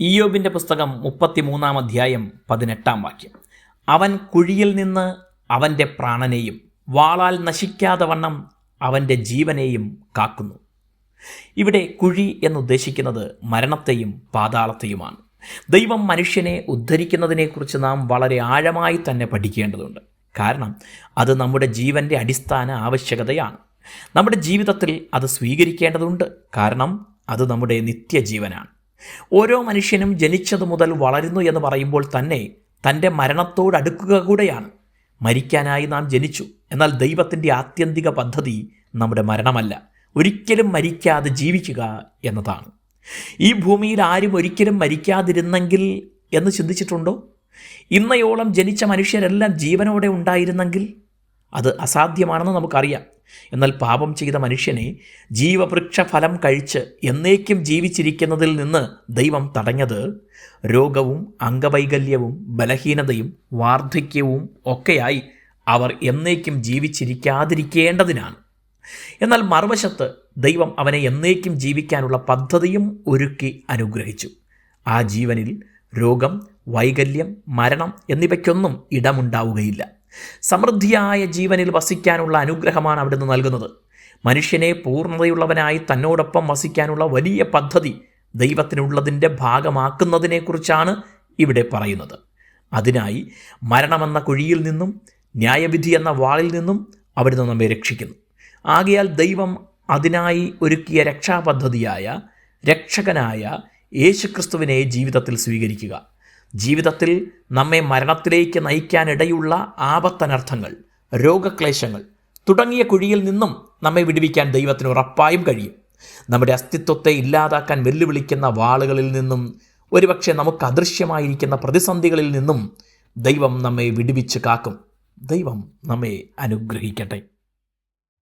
ഇയോബിന്റെ പുസ്തകം മുപ്പത്തിമൂന്നാം അധ്യായം പതിനെട്ടാം വാക്യം. അവൻ കുഴിയിൽ നിന്ന് അവന്റെ പ്രാണനെയും വാളാൽ നശിക്കാതെ വണ്ണം അവന്റെ ജീവനെയും കാക്കുന്നു. ഇവിടെ കുഴി എന്നുദ്ദേശിക്കുന്നത് മരണത്തെയും പാതാളത്തെയുമാണ്. ദൈവം മനുഷ്യനെ ഉദ്ധരിക്കുന്നതിനെക്കുറിച്ച് നാം വളരെ ആഴമായി തന്നെ പഠിക്കേണ്ടതുണ്ട്. കാരണം അത് നമ്മുടെ ജീവന്റെ അടിസ്ഥാന ആവശ്യകതയാണ്. നമ്മുടെ ജീവിതത്തിൽ അത് സ്വീകരിക്കേണ്ടതുണ്ട്. കാരണം അത് നമ്മുടെ നിത്യജീവനാണ്. ഓരോ മനുഷ്യനും ജനിച്ചതു മുതൽ വളരുന്നു എന്ന് പറയുമ്പോൾ തന്നെ തന്റെ മരണത്തോട് അടുക്കുക കൂടെയാണ്. മരിക്കാനായി നാം ജനിച്ചു. എന്നാൽ ദൈവത്തിന്റെ ആത്യന്തിക പദ്ധതി നമ്മുടെ മരണമല്ല. ഒരിക്കലും മരിക്കാതെ ജീവിക്കുക എന്നതാണ്. ഈ ഭൂമിയിൽ ആരും ഒരിക്കലും മരിക്കാതിരുന്നെങ്കിൽ എന്ന് ചിന്തിച്ചിട്ടുണ്ടോ? ഇന്നയോളം ജനിച്ച മനുഷ്യരെല്ലാം ജീവനോടെ ഉണ്ടായിരുന്നെങ്കിൽ അത് അസാധ്യമാണെന്ന് നമുക്കറിയാം. എന്നാൽ പാപം ചെയ്ത മനുഷ്യനെ ജീവവൃക്ഷ ഫലം കഴിച്ച് എന്നേക്കും ജീവിച്ചിരിക്കുന്നതിൽ നിന്ന് ദൈവം തടഞ്ഞത് രോഗവും അംഗവൈകല്യവും ബലഹീനതയും വാർദ്ധക്യവും ഒക്കെയായി അവർ എന്നേക്കും ജീവിച്ചിരിക്കാതിരിക്കേണ്ടതിനാണ്. എന്നാൽ മറുവശത്ത് ദൈവം അവനെ എന്നേക്കും ജീവിക്കാനുള്ള പദ്ധതിയും ഒരുക്കി അനുഗ്രഹിച്ചു. ആ ജീവനിൽ രോഗം വൈകല്യം മരണം എന്നിവയ്ക്കൊന്നും ഇടമുണ്ടാവുകയില്ല. സമൃദ്ധിയായ ജീവനിൽ വസിക്കാനുള്ള അനുഗ്രഹമാണ് അവിടുന്ന് നൽകുന്നത്. മനുഷ്യനെ പൂർണതയുള്ളവനായി തന്നോടൊപ്പം വസിക്കാനുള്ള വലിയ പദ്ധതി ദൈവത്തിനുള്ളതിന്റെ ഭാഗമാക്കുന്നതിനെക്കുറിച്ചാണ് ഇവിടെ പറയുന്നത്. അതിനായി മരണമെന്ന കുഴിയിൽ നിന്നും ന്യായവിധി എന്ന വാളിൽ നിന്നും അവിടുന്ന് നമ്മെ രക്ഷിക്കുന്നു. ആകയാൽ ദൈവം അതിനായി ഒരുക്കിയ രക്ഷാപദ്ധതിയായ രക്ഷകനായ യേശുക്രിസ്തുവിനെ ജീവിതത്തിൽ സ്വീകരിക്കുക. ജീവിതത്തിൽ നമ്മെ മരണത്തിലേക്ക് നയിക്കാനിടയുള്ള ആപത്തനർത്ഥങ്ങൾ രോഗക്ലേശങ്ങൾ തുടങ്ങിയ കുഴിയിൽ നിന്നും നമ്മെ വിടുവിക്കാൻ ദൈവത്തിന് ഉറപ്പായും കഴിയും. നമ്മുടെ അസ്തിത്വത്തെ ഇല്ലാതാക്കാൻ വെല്ലുവിളിക്കുന്ന വാളുകളിൽ നിന്നും ഒരുപക്ഷെ നമുക്ക് അദൃശ്യമായിരിക്കുന്ന പ്രതിസന്ധികളിൽ നിന്നും ദൈവം നമ്മെ വിടുവിച്ച് കാക്കും. ദൈവം നമ്മെ അനുഗ്രഹിക്കട്ടെ.